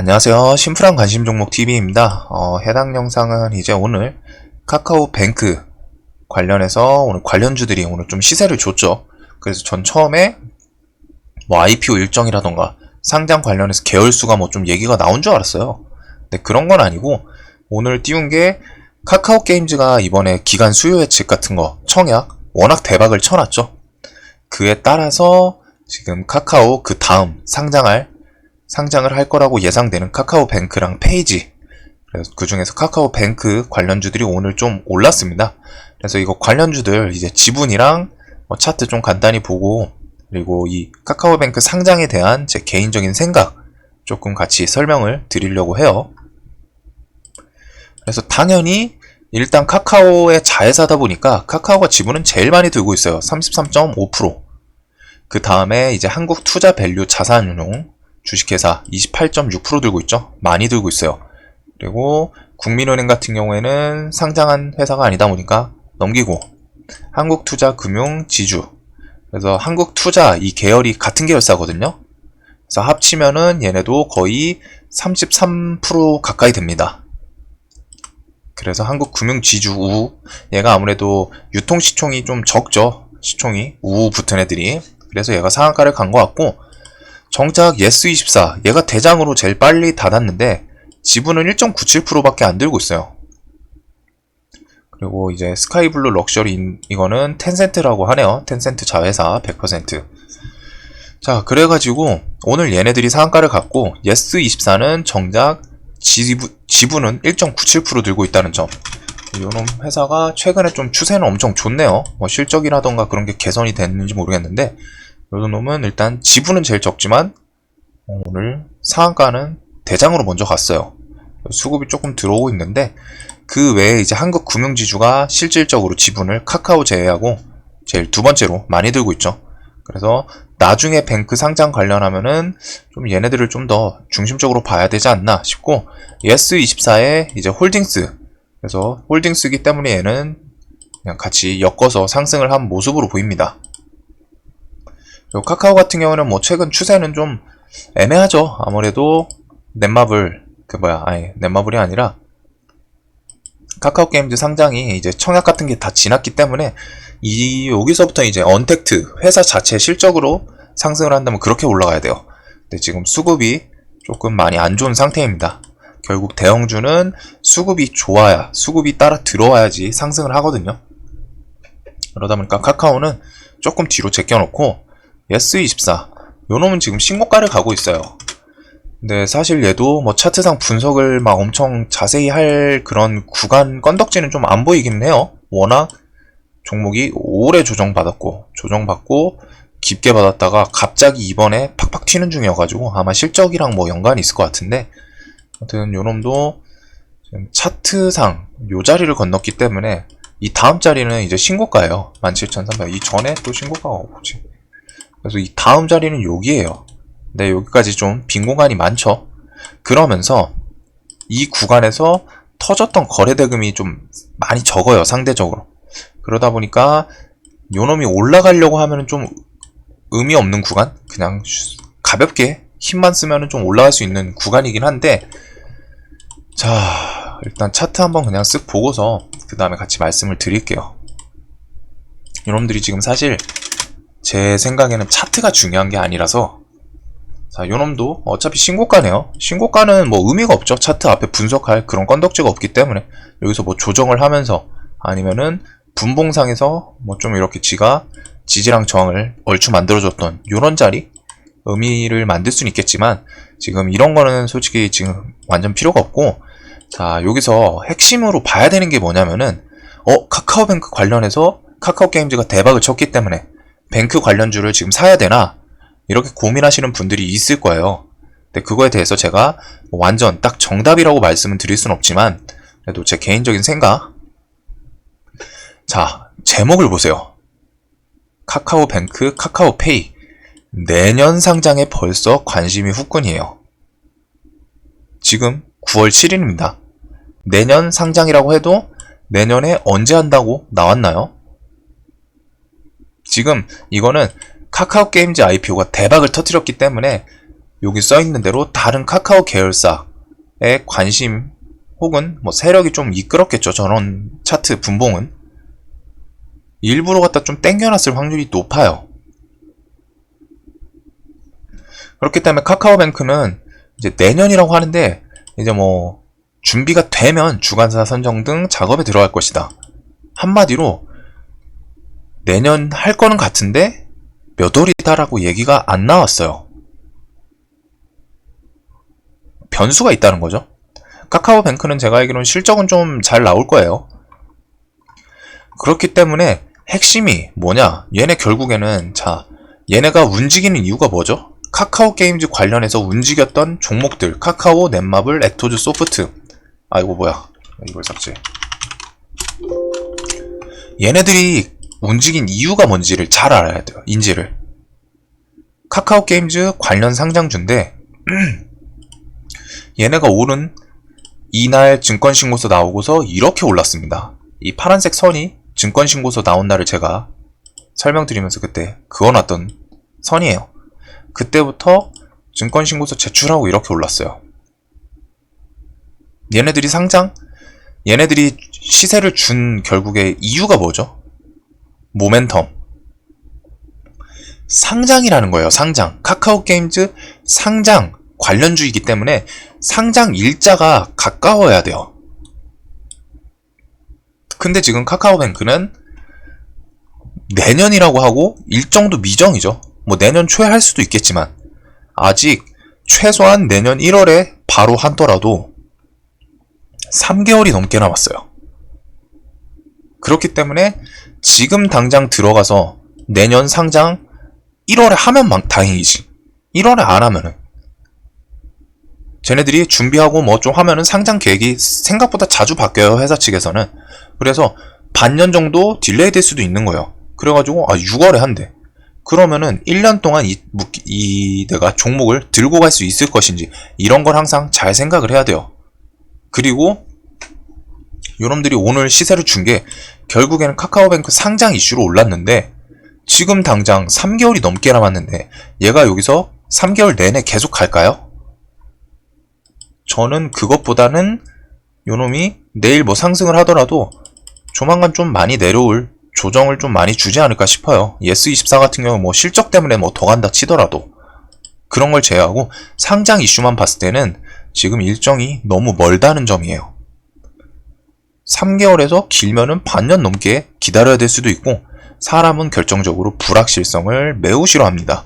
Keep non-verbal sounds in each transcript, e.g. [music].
안녕하세요. 심플한 관심 종목 TV입니다. 어, 해당 영상은 이제 오늘 카카오 뱅크 관련해서 오늘 관련주들이 오늘 좀 시세를 줬죠. 그래서 전 처음에 뭐 IPO 일정이라던가 상장 관련해서 계열수가 뭐 좀 얘기가 나온 줄 알았어요. 근데 그런 건 아니고 오늘 띄운 게 카카오 게임즈가 이번에 기간 수요 예측 같은 거 청약 워낙 대박을 쳐놨죠. 그에 따라서 지금 카카오 그 다음 상장할 상장을 할 거라고 예상되는 카카오뱅크랑 페이지 그래서 그 중에서 카카오뱅크 관련주들이 오늘 좀 올랐습니다. 그래서 이거 관련주들 이제 지분이랑 뭐 차트 좀 간단히 보고 그리고 이 카카오뱅크 상장에 대한 제 개인적인 생각 조금 같이 설명을 드리려고 해요. 그래서 당연히 일단 카카오의 자회사다 보니까 카카오가 지분은 제일 많이 들고 있어요. 33.5%. 그 다음에 이제 한국 투자 밸류 자산운용 주식회사 28.6% 들고 있죠. 많이 들고 있어요. 그리고 국민은행 같은 경우에는 상장한 회사가 아니다 보니까 넘기고 한국투자금융 지주 그래서 한국투자 이 계열이 같은 계열사거든요. 그래서 합치면은 얘네도 거의 33% 가까이 됩니다. 그래서 한국금융지주 우 얘가 아무래도 유통시총이 좀 적죠. 시총이 우 붙은 애들이 그래서 얘가 상한가를 간 것 같고 정작 예스24 얘가 대장으로 제일 빨리 닫았는데 지분은 1.97%밖에 안 들고 있어요. 그리고 이제 스카이블루 럭셔리 이거는 텐센트라고 하네요. 텐센트 자회사 100%. 자, 그래가지고 오늘 얘네들이 상한가를 갖고 예스24는 정작 지분, 지분은 1.97% 들고 있다는 점. 요놈 회사가 최근에 좀 추세는 엄청 좋네요. 뭐 실적이라던가 그런 게 개선이 됐는지 모르겠는데 요런 놈은 일단 지분은 제일 적지만 어, 오늘 상한가는 대장으로 먼저 갔어요. 수급이 조금 들어오고 있는데 그 외에 이제 한국 금융지주가 실질적으로 지분을 카카오 제외하고 제일 두 번째로 많이 들고 있죠. 그래서 나중에 뱅크 상장 관련하면은 좀 얘네들을 좀 더 중심적으로 봐야 되지 않나 싶고 예스24의 이제 홀딩스 그래서 홀딩스기 때문에 얘는 그냥 같이 엮어서 상승을 한 모습으로 보입니다. 카카오 같은 경우는 뭐 최근 추세는 좀 애매하죠. 아무래도 넷마블 그 뭐야 아니 넷마블이 아니라 카카오 게임즈 상장이 이제 청약 같은 게 다 지났기 때문에 이 여기서부터 이제 언택트 회사 자체 실적으로 상승을 한다면 그렇게 올라가야 돼요. 근데 지금 수급이 조금 많이 안 좋은 상태입니다. 결국 대형주는 수급이 좋아야 수급이 따라 들어와야지 상승을 하거든요. 그러다 보니까 카카오는 조금 뒤로 제껴놓고 예스24 요놈은 지금 신고가를 가고 있어요. 근데 사실 얘도 뭐 차트상 분석을 막 엄청 자세히 할 그런 구간 건덕지는 좀 안 보이긴 해요. 워낙 종목이 오래 조정받았고 조정받고 깊게 받았다가 갑자기 이번에 팍팍 튀는 중이어가지고 아마 실적이랑 뭐 연관이 있을 것 같은데 아무튼 요놈도 차트상 요 자리를 건넜기 때문에 이 다음 자리는 이제 신고가예요. 17,300. 이 전에 또 신고가가 오지. 그래서 이 다음 자리는 여기에요. 네, 여기까지 좀 빈 공간이 많죠. 그러면서 이 구간에서 터졌던 거래 대금이 좀 많이 적어요, 상대적으로. 그러다 보니까 요놈이 올라가려고 하면 좀 의미 없는 구간? 그냥 가볍게 힘만 쓰면 좀 올라갈 수 있는 구간이긴 한데, 자, 일단 차트 한번 그냥 쓱 보고서 그 다음에 같이 말씀을 드릴게요. 여러분들이 지금 사실 제 생각에는 차트가 중요한 게 아니라서 자, 요놈도 어차피 신고가네요. 신고가는 뭐 의미가 없죠. 차트 앞에 분석할 그런 건덕지가 없기 때문에 여기서 뭐 조정을 하면서 아니면은 분봉상에서 뭐 좀 이렇게 지가 지지랑 저항을 얼추 만들어줬던 요런 자리 의미를 만들 수는 있겠지만 지금 이런 거는 솔직히 지금 완전 필요가 없고 자 여기서 핵심으로 봐야 되는 게 뭐냐면은 어 카카오뱅크 관련해서 카카오 게임즈가 대박을 쳤기 때문에 뱅크 관련주를 지금 사야 되나? 이렇게 고민하시는 분들이 있을 거예요. 근데 그거에 대해서 제가 완전 딱 정답이라고 말씀은 드릴 순 없지만, 그래도 제 개인적인 생각. 자, 제목을 보세요. 카카오뱅크, 카카오페이. 내년 상장에 벌써 관심이 후끈이에요. 지금 9월 7일입니다. 내년 상장이라고 해도 내년에 언제 한다고 나왔나요? 지금 이거는 카카오 게임즈 IPO가 대박을 터뜨렸기 때문에 여기 써 있는 대로 다른 카카오 계열사의 관심 혹은 뭐 세력이 좀 이끌었겠죠. 저런 차트 분봉은 일부러 갖다 좀 땡겨놨을 확률이 높아요. 그렇기 때문에 카카오뱅크는 이제 내년이라고 하는데 이제 뭐 준비가 되면 주관사 선정 등 작업에 들어갈 것이다. 한마디로 내년 할 거는 같은데 몇 월이다라고 얘기가 안 나왔어요. 변수가 있다는 거죠. 카카오뱅크는 제가 알기로는 실적은 좀 잘 나올 거예요. 그렇기 때문에 핵심이 뭐냐? 얘네 결국에는 자, 얘네가 움직이는 이유가 뭐죠? 카카오 게임즈 관련해서 움직였던 종목들 카카오, 넷마블, 액토즈, 소프트 아이고 뭐야 이걸 삭제 얘네들이 움직인 이유가 뭔지를 잘 알아야 돼요 인지를 카카오 게임즈 관련 상장주인데 [clears throat] 얘네가 오른 이날 증권신고서 나오고서 이렇게 올랐습니다 이 파란색 선이 증권신고서 나온 날을 제가 설명드리면서 그때 그어놨던 선이에요 그때부터 증권신고서 제출하고 이렇게 올랐어요. 얘네들이 상장? 얘네들이 시세를 준 결국에 이유가 뭐죠? 모멘텀. 상장이라는 거예요, 상장. 카카오 게임즈 상장 관련주이기 때문에 상장 일자가 가까워야 돼요. 근데 지금 카카오뱅크는 내년이라고 하고 일정도 미정이죠. 뭐 내년 초에 할 수도 있겠지만 아직 최소한 내년 1월에 바로 하더라도 3개월이 넘게 남았어요. 그렇기 때문에 지금 당장 들어가서 내년 상장 1월에 하면 다행이지. 1월에 안 하면은 쟤네들이 준비하고 뭐 좀 하면은 상장 계획이 생각보다 자주 바뀌어요 회사 측에서는 그래서 반년 정도 딜레이 될 수도 있는 거예요 그래가지고 아 6월에 한대 그러면은 1년 동안 이, 이 내가 종목을 들고 갈 수 있을 것인지 이런 걸 항상 잘 생각을 해야 돼요. 그리고 여러분들이 오늘 시세를 준 게 결국에는 카카오뱅크 상장 이슈로 올랐는데 지금 당장 3개월이 넘게 남았는데 얘가 여기서 3개월 내내 계속 갈까요? 저는 그것보다는 요놈이 내일 뭐 상승을 하더라도 조만간 좀 많이 내려올 조정을 좀 많이 주지 않을까 싶어요. 예스24 같은 경우 뭐 실적 때문에 뭐 더 간다 치더라도 그런 걸 제외하고 상장 이슈만 봤을 때는 지금 일정이 너무 멀다는 점이에요. 3개월에서 길면은 반년 넘게 기다려야 될 수도 있고 사람은 결정적으로 불확실성을 매우 싫어합니다.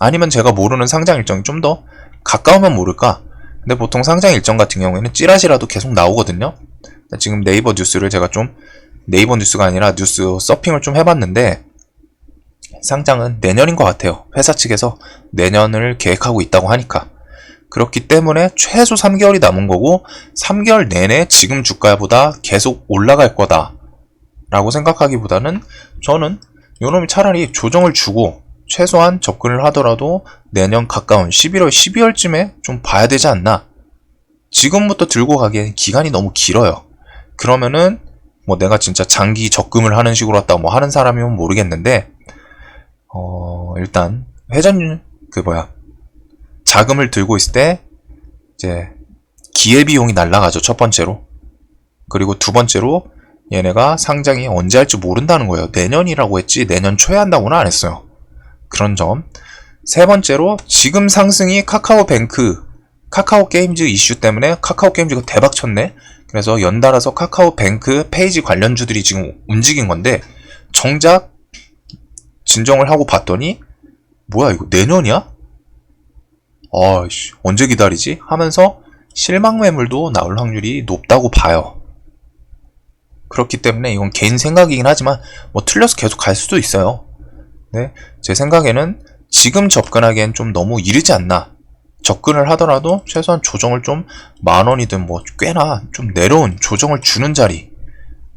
아니면 제가 모르는 상장 일정이 좀 더 가까우면 모를까? 근데 보통 상장 일정 같은 경우에는 찌라시라도 계속 나오거든요. 지금 네이버 뉴스를 제가 좀 네이버 뉴스가 아니라 뉴스 서핑을 좀 해봤는데 상장은 내년인 것 같아요. 회사 측에서 내년을 계획하고 있다고 하니까. 그렇기 때문에 최소 3개월이 남은 거고 3개월 내내 지금 주가보다 계속 올라갈 거다 라고 생각하기보다는 저는 요놈이 차라리 조정을 주고 최소한 접근을 하더라도 내년 가까운 11월, 12월쯤에 좀 봐야 되지 않나 지금부터 들고 가기엔 기간이 너무 길어요. 그러면은 뭐 내가 진짜 장기 적금을 하는 식으로 왔다 뭐 하는 사람이면 모르겠는데 어 일단 회전 그 뭐야 자금을 들고 있을 때 이제 기회비용이 날라가죠 첫 번째로. 그리고 두 번째로 얘네가 상장이 언제 할지 모른다는 거예요. 내년이라고 했지 내년 초에 한다고는 안 했어요. 그런 점. 세 번째로 지금 상승이 카카오뱅크 카카오 게임즈 이슈 때문에 카카오 게임즈가 대박 쳤네. 그래서 연달아서 카카오뱅크 페이지 관련주들이 지금 움직인 건데 정작 진정을 하고 봤더니 뭐야 이거 내년이야? 아씨 언제 기다리지? 하면서 실망 매물도 나올 확률이 높다고 봐요. 그렇기 때문에 이건 개인 생각이긴 하지만 뭐 틀려서 계속 갈 수도 있어요. 네, 제 생각에는 지금 접근하기엔 좀 너무 이르지 않나 접근을 하더라도 최소한 조정을 좀 만 원이든 뭐 꽤나 좀 내려온 조정을 주는 자리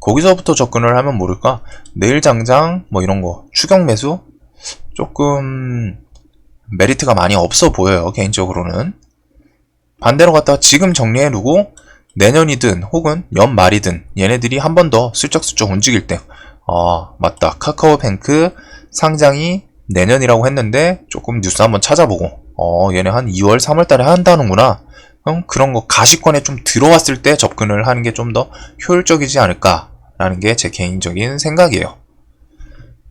거기서부터 접근을 하면 모를까 내일 장장 뭐 이런 거 추격 매수 조금 메리트가 많이 없어 보여요 개인적으로는. 반대로 갖다가 지금 정리해 두고 내년이든 혹은 연말이든 얘네들이 한 번 더 슬쩍슬쩍 움직일 때 아 맞다. 카카오뱅크 상장이 내년이라고 했는데 조금 뉴스 한번 찾아보고 어 얘네 한 2월 3월 달에 한다는구나. 음, 그런 거 가시권에 좀 들어왔을 때 접근을 하는 게 좀 더 효율적이지 않을까라는 게 제 개인적인 생각이에요.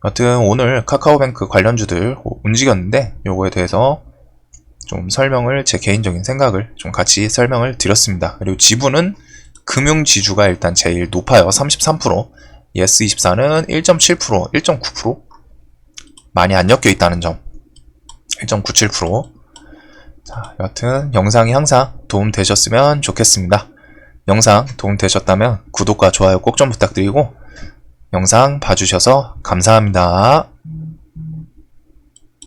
여튼 오늘 카카오뱅크 관련주들 움직였는데 요거에 대해서 좀 설명을 제 개인적인 생각을 좀 같이 설명을 드렸습니다. 그리고 지분은 금융지주가 일단 제일 높아요. 33%. 예스24는 1.7%, 1.9%. 많이 안 엮여 있다는 점. 1.97%. 자, 여튼 영상이 항상 도움 되셨으면 좋겠습니다. 영상 도움 되셨다면 구독과 좋아요 꼭 좀 부탁드리고 영상 봐주셔서 감사합니다.